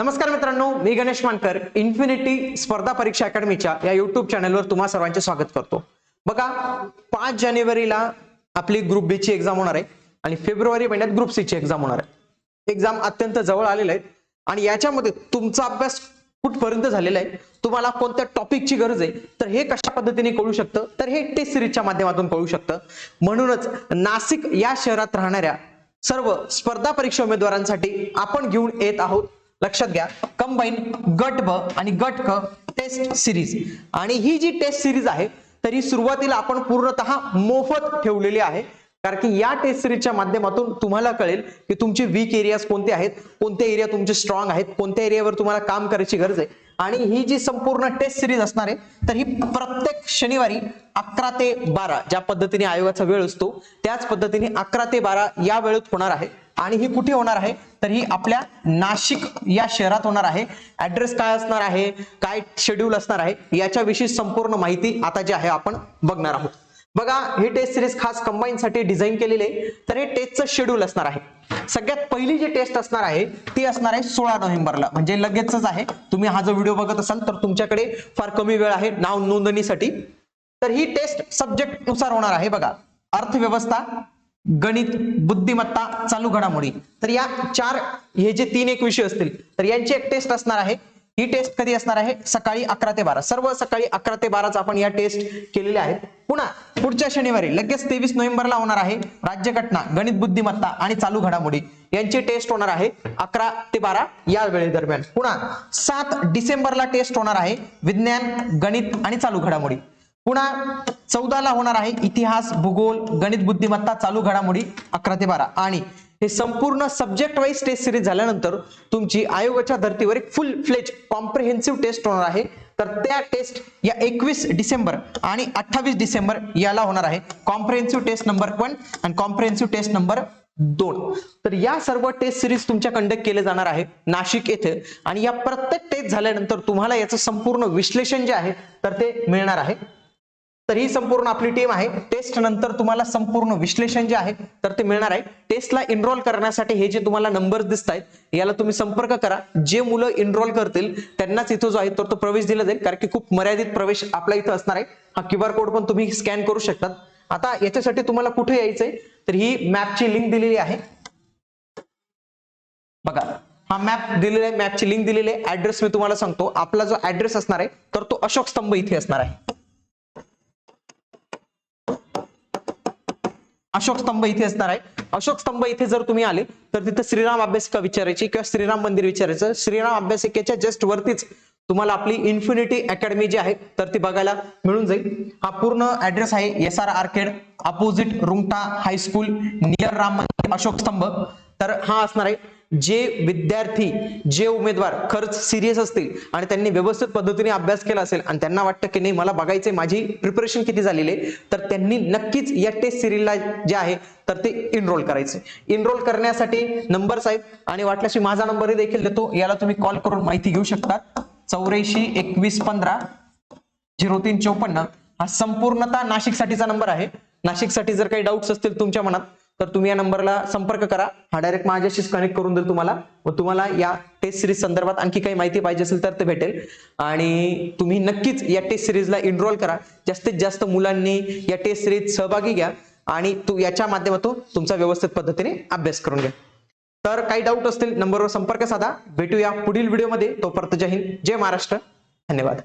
नमस्कार मित्रांनो मी गणेश मानकर इन्फिनिटी स्पर्धा परीक्षा अकॅडमीच्या या युट्यूब चॅनलवर तुम्हा सर्वांचे स्वागत करतो. बघा पाच जानेवारीला आपली ग्रुप बी ची एक्झाम होणार आहे आणि फेब्रुवारी महिन्यात ग्रुप सी ची एक्झाम होणार आहे. एक्झाम अत्यंत जवळ आलेले आहेत आणि याच्यामध्ये तुमचा अभ्यास कुठपर्यंत झालेला आहे तुम्हाला कोणत्या टॉपिकची गरज आहे तर हे कशा पद्धतीने कळू शकतं तर हे टेस्ट सिरीजच्या माध्यमातून कळू शकतं. म्हणूनच नाशिक या शहरात राहणाऱ्या सर्व स्पर्धा परीक्षा उमेदवारांसाठी आपण घेऊन येत आहोत. लक्षात घ्या. कंबाईन गट ब आणि गट क टेस्ट सिरीज आणि ही जी टेस्ट सिरीज आहे तरी सुरुवातीला आपण पूर्णतः मोफत ठेवलेली आहे. कारण की या टेस्ट सिरीजच्या माध्यमातून तुम्हाला कळेल की तुमचे वीक एरियाज कोणते आहेत कोणते एरिया तुमचे स्ट्रॉंग आहेत कोणत्या एरियावर तुम्हाला काम करायची गरज आहे. आणि ही जी संपूर्ण टेस्ट सिरीज असणार आहे तर ही प्रत्येक शनिवारी अकरा ते बारा ज्या पद्धतीने आयोगाचा वेळ असतो त्याच पद्धतीने अकरा ते बारा या वेळेत होणार आहे. आणि ही कुठे होणार आहे? तर ही आपल्या नाशिक या शहरात होणार आहे. ऍड्रेस काय असणार आहे? काय शेड्यूल असणार आहे? याच्याविषयी संपूर्ण माहिती आता जी आहे आपण बघणार आहोत. बघा हे टेस्ट सिरीज खास कंबाईन साठी डिझाईन केलेले आहे. तर हे टेस्टचं शेड्यूल असणार आहे. सगळ्यात पहिली जी टेस्ट असणार आहे ती असणार आहे सोळा नोव्हेंबरला. म्हणजे लगेचच आहे. तुम्ही हा जो व्हिडिओ बघत असाल तर तुमच्याकडे फार कमी वेळ आहे नाव नोंदणीसाठी. तर ही टेस्ट सब्जेक्टनुसार होणार आहे बघा. अर्थव्यवस्था गणित बुद्धिमत्ता चालू घडामोडी. तर या चार हे जे तीन एक विषय असतील तर यांची एक टेस्ट असणार आहे. ही टेस्ट कधी असणार आहे? सकाळी अकरा ते बारा. सर्व सकाळी अकरा ते बाराच आपण या टेस्ट केलेल्या आहेत. पुन्हा पुढच्या शनिवारी लगेच तेवीस नोव्हेंबरला होणार आहे राज्यघटना गणित बुद्धिमत्ता आणि चालू घडामोडी. यांची टेस्ट होणार आहे अकरा ते बारा या वेळेदरम्यान पुन्हा सात डिसेंबरला टेस्ट होणार आहे विज्ञान गणित आणि चालू घडामोडी. पुन्हा चौदाला होणार आहे इतिहास भूगोल गणित बुद्धिमत्ता चालू घडामोडी अकरा ते बारा. आणि हे संपूर्ण सब्जेक्ट वाईज टेस्ट सिरीज झाल्यानंतर तुमची आयोगाच्या धर्तीवर एक फुल फ्लेज कॉम्प्रिहेन्सिव्ह टेस्ट होणार आहे. तर त्या टेस्ट या एकवीस डिसेंबर आणि अठ्ठावीस डिसेंबर याला होणार आहे. कॉम्प्रिहेन्सिव्ह टेस्ट नंबर वन आणि कॉम्प्रिहेन्सिव्ह टेस्ट नंबर दोन. तर या सर्व टेस्ट सिरीज तुमच्या कंडक्ट केले जाणार आहे नाशिक येथे. आणि या प्रत्येक टेस्ट झाल्यानंतर तुम्हाला याचं संपूर्ण विश्लेषण जे आहे तर ते मिळणार आहे. तर ही संपूर्ण आपली टीम आहे. टेस्ट नंतर तुम्हाला संपूर्ण विश्लेषण जे आहे तर ते मिळणार आहे. टेस्टला एनरोल करण्यासाठी हे जे तुम्हाला नंबर दिसत आहेत याला तुम्ही संपर्क करा. जे मुलं एनरोल करतील त्यांनाच इथं जो आहे तर तो प्रवेश दिला जाईल. कारण की खूप मर्यादित प्रवेश आपल्या इथं असणार आहे. हा क्यू आर कोड पण तुम्ही स्कॅन करू शकतात. आता याच्यासाठी तुम्हाला कुठे यायचंय तर ही मॅपची लिंक दिलेली आहे. बघा हा मॅप दिलेला आहे मॅपची लिंक दिलेली आहे. ऍड्रेस मी तुम्हाला सांगतो. आपला जो ऍड्रेस असणार आहे तर तो अशोक स्तंभ इथे असणार आहे. अशोक स्तंभ इथे असणार आहे. अशोक स्तंभ इथे जर तुम्ही आले तर तिथं श्रीराम अभ्यासिका विचारायची किंवा श्रीराम मंदिर विचारायचं? श्रीराम अभ्यासिकेच्या जस्ट वरतीच तुम्हाला आपली इन्फिनिटी अकॅडमी जी आहे तर ती बघायला मिळून जाईल. हा पूर्ण ऍड्रेस आहे S R arcade opposite Rungta high school near Ram Mandir Ashok Stambh. तर हा असणार आहे. जे विद्यार्थी जे उमेदवार खरंच सिरियस असतील आणि त्यांनी व्यवस्थित पद्धतीने अभ्यास केला असेल आणि त्यांना वाटतं की नाही मला बघायचंय माझी प्रिपरेशन किती झालेली आहे तर त्यांनी नक्कीच या टेस्ट सिरीजला जे आहे तर ते इनरोल करायचे इनरोल करण्यासाठी नंबर्स आहेत आणि वाटल्याशी माझा नंबरही देखील देतो. याला तुम्ही कॉल करून माहिती घेऊ शकता. चौऱ्याऐंशी एकवीस पंधरा झिरो तीन चौपन्न हा संपूर्णता नाशिकसाठीचा नंबर आहे. नाशिकसाठी जर काही डाऊट्स असतील तुमच्या मनात तर तुम्ही या नंबरला संपर्क करा. हा डायरेक्ट माझ्याशीच कनेक्ट करून देईल तुम्हाला. व तुम्हाला या टेस्ट सिरीज संदर्भात आणखी काही माहिती पाहिजे असेल तर ते भेटेल. आणि तुम्ही नक्कीच या टेस्ट सिरीजला इनरोल करा. जास्तीत जास्त मुलांनी या टेस्ट सिरीज सहभागी घ्या. आणि तू याच्या माध्यमातून तुमचा व्यवस्थित पद्धतीने अभ्यास करून घ्या. तर काही डाऊट असतील नंबरवर संपर्क साधा. भेटूया पुढील व्हिडिओमध्ये तोपर्यंत जय हिंद जय महाराष्ट्र. धन्यवाद.